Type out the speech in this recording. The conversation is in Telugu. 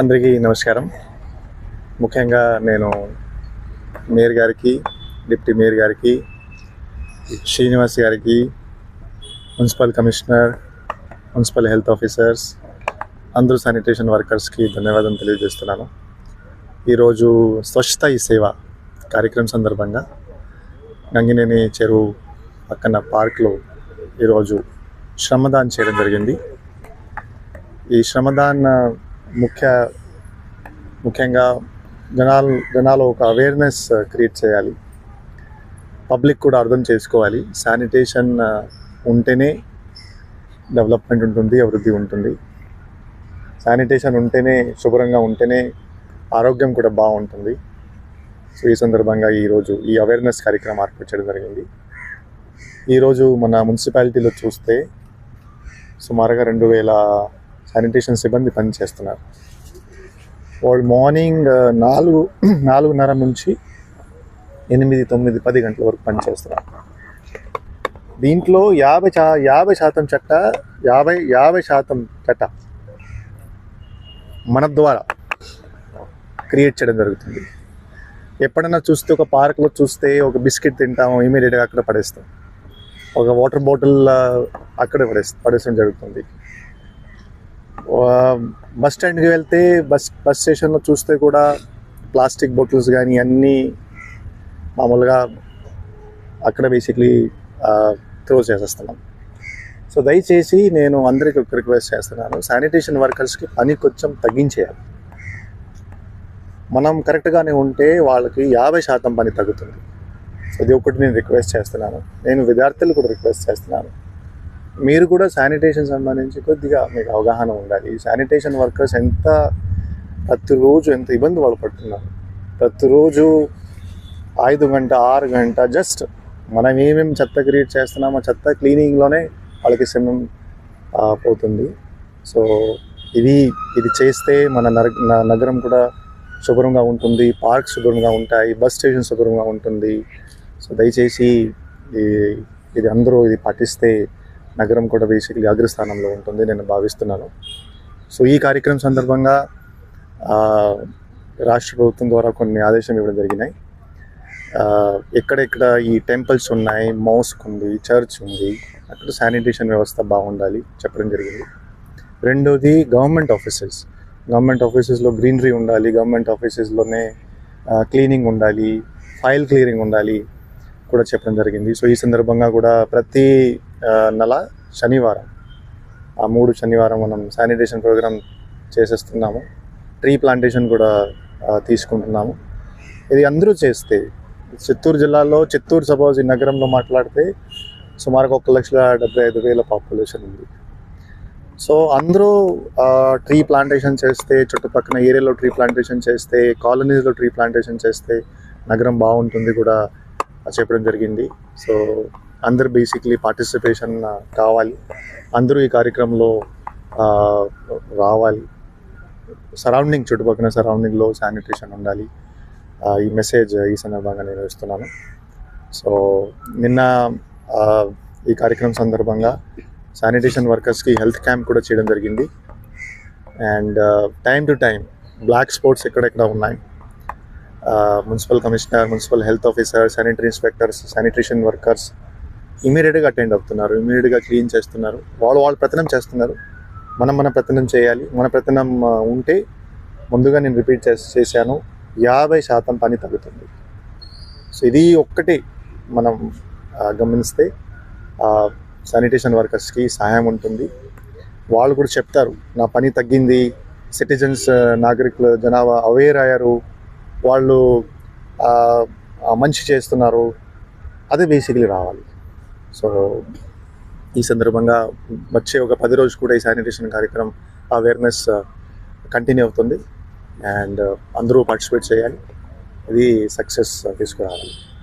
అందరికీ నమస్కారం. ముఖ్యంగా నేను మేయర్ గారికి డిప్యూటీ మేయర్ గారికి శ్రీనివాస్ గారికి municipal commissioner municipal health officers అందరూ శానిటేషన్ వర్కర్స్కి ధన్యవాదం తెలియజేస్తున్నాను. ఈరోజు స్వచ్ఛత ఈ సేవ కార్యక్రమం సందర్భంగా గంగినేని చెరువు పక్కన పార్క్లో ఈరోజు శ్రమదాన్ చేయడం జరిగింది. ఈ శ్రమదాన్ ముఖ్య ముఖ్యంగా జనాలు జనాలు ఒక అవేర్నెస్ క్రియేట్ uh, చేయాలి. పబ్లిక్ కూడా అర్థం చేసుకోవాలి. శానిటేషన్ uh, ఉంటేనే డెవలప్మెంట్ ఉంటుంది అభివృద్ధి ఉంటుంది. శానిటేషన్ ఉంటేనే శుభ్రంగా ఉంటేనే ఆరోగ్యం కూడా బాగుంటుంది. సో ఈ సందర్భంగా ఈరోజు ఈ అవేర్నెస్ కార్యక్రమం ఏర్పరచడం జరిగింది. ఈరోజు మన మున్సిపాలిటీలో చూస్తే సుమారుగా రెండు వేల శానిటేషన్ సిబ్బంది పనిచేస్తున్నారు. వాళ్ళు మార్నింగ్ నాలుగు నాలుగున్నర నుంచి ఎనిమిది తొమ్మిది పది గంటల వరకు పనిచేస్తున్నారు. దీంట్లో యాభై చా యాభై శాతం చట్ట యాభై యాభై శాతం చట్ట మన ద్వారా క్రియేట్ చేయడం జరుగుతుంది. ఎప్పుడన్నా చూస్తే ఒక పార్క్లో చూస్తే ఒక బిస్కెట్ తింటాము ఇమీడియట్గా అక్కడ పడేస్తాం. ఒక వాటర్ బాటిల్ అక్కడే పడేస్తాం పడేయడం జరుగుతుంది. Um, బస్ స్టాండ్కి వెళ్తే బస్ బస్ స్టేషన్లో చూస్తే కూడా ప్లాస్టిక్ బాటిల్స్ కానీ అన్నీ మామూలుగా అక్కడ బేసిక్లీ త్రో uh, చేసేస్తున్నాం. సో దయచేసి నేను అందరికీ ఒక రిక్వెస్ట్ చేస్తున్నాను. శానిటేషన్ వర్కర్స్కి పని కొంచెం తగ్గించేయాలి. మనం కరెక్ట్గానే ఉంటే వాళ్ళకి యాభై శాతం పని తగ్గుతుంది. సో ఒకటి నేను రిక్వెస్ట్ చేస్తున్నాను. నేను విద్యార్థులు కూడా రిక్వెస్ట్ చేస్తున్నాను. మీరు కూడా శానిటేషన్ సంబంధించి కొద్దిగా మీకు అవగాహన ఉండాలి. ఈ శానిటేషన్ వర్కర్స్ ఎంత ప్రతిరోజు ఎంత ఇబ్బంది వాళ్ళు పడుతున్నారు ప్రతిరోజు ఐదు గంట ఆరు గంట జస్ట్ మనం ఏమేమి చెత్త క్రియేట్ చేస్తున్నామో చెత్త క్లీనింగ్లోనే వాళ్ళకి సమయం పోతుంది. సో ఇది ఇది చేస్తే మన నగరం కూడా శుభ్రంగా ఉంటుంది. పార్క్ శుభ్రంగా ఉంటాయి. బస్ స్టేషన్ శుభ్రంగా ఉంటుంది. సో దయచేసి ఇది అందరూ ఇది పాటిస్తే నగరం కూడా బేసిక్లీ అగ్రస్థానంలో ఉంటుంది నేను భావిస్తున్నాను. సో ఈ కార్యక్రమం సందర్భంగా రాష్ట్ర ప్రభుత్వం ద్వారా కొన్ని ఆదేశం ఇవ్వడం జరిగినాయి. ఎక్కడెక్కడ ఈ టెంపుల్స్ ఉన్నాయి మౌస్క్ ఉంది చర్చ్ ఉంది అక్కడ శానిటేషన్ వ్యవస్థ బాగుండాలి చెప్పడం జరిగింది. రెండోది గవర్నమెంట్ ఆఫీసెస్ గవర్నమెంట్ ఆఫీసెస్లో గ్రీనరీ ఉండాలి గవర్నమెంట్ ఆఫీసెస్లోనే క్లీనింగ్ ఉండాలి ఫైల్ క్లియరింగ్ ఉండాలి కూడా చెప్పడం జరిగింది. సో ఈ సందర్భంగా కూడా ప్రతి నెల శనివారం. ఆ మూడు శనివారం మనం శానిటేషన్ ప్రోగ్రామ్ చేసేస్తున్నాము. ట్రీ ప్లాంటేషన్ కూడా తీసుకుంటున్నాము. ఇది అందరూ చేస్తే చిత్తూరు జిల్లాలో చిత్తూరు సపోజ్ ఈ నగరంలో మాట్లాడితే సుమారుగా ఒక లక్షల డెబ్బై ఐదు వేల పాపులేషన్ ఉంది. సో అందరూ ట్రీ ప్లాంటేషన్ చేస్తే చుట్టుపక్కల ఏరియాలో ట్రీ ప్లాంటేషన్ చేస్తే కాలనీస్లో ట్రీ ప్లాంటేషన్ చేస్తే నగరం బాగుంటుంది కూడా చెప్పడం జరిగింది. సో అందరు బేసిక్లీ పార్టిసిపేషన్ కావాలి. అందరూ ఈ కార్యక్రమంలో రావాలి. సరౌండింగ్ చుట్టుపక్కల సరౌండింగ్లో శానిటేషన్ ఉండాలి. ఈ మెసేజ్ ఈ సందర్భంగా నేను ఇస్తున్నాను. సో నిన్న ఈ కార్యక్రమం సందర్భంగా శానిటేషన్ వర్కర్స్కి హెల్త్ క్యాంప్ కూడా చేయడం జరిగింది. And time to time block spots ఎక్కడెక్కడ ఉన్నాయి? Municipal commissioner municipal health officer sanitary inspectors sanitation workers ఇమీడియట్గా అటెండ్ అవుతున్నారు ఇమీడియట్గా క్లీన్ చేస్తున్నారు. వాళ్ళు వాళ్ళు ప్రతనం చేస్తున్నారు. మనం మన ప్రతనం చేయాలి. మన ప్రతనం ఉంటే ముందుగా నేను రిపీట్ చేసి చేశాను. యాభై శాతం పని తగ్గుతుంది. సో ఇది ఒక్కటే మనం గమనిస్తే శానిటేషన్ వర్కర్స్కి సహాయం ఉంటుంది. వాళ్ళు కూడా చెప్తారు నా పని తగ్గింది. సిటిజన్స్ నాగరికులు జనాభా అవేర్ అయ్యారు వాళ్ళు మంచి చేస్తున్నారు. అది బేసిక్లీ రావాలి. సో ఈ సందర్భంగా వచ్చే ఒక పది రోజు కూడా ఈ శానిటేషన్ కార్యక్రమం అవేర్నెస్ కంటిన్యూ uh, అవుతుంది. అండ్ uh, అందరూ పార్టిసిపేట్ చేయాలి. ఇది సక్సెస్ uh, తీసుకురావాలి.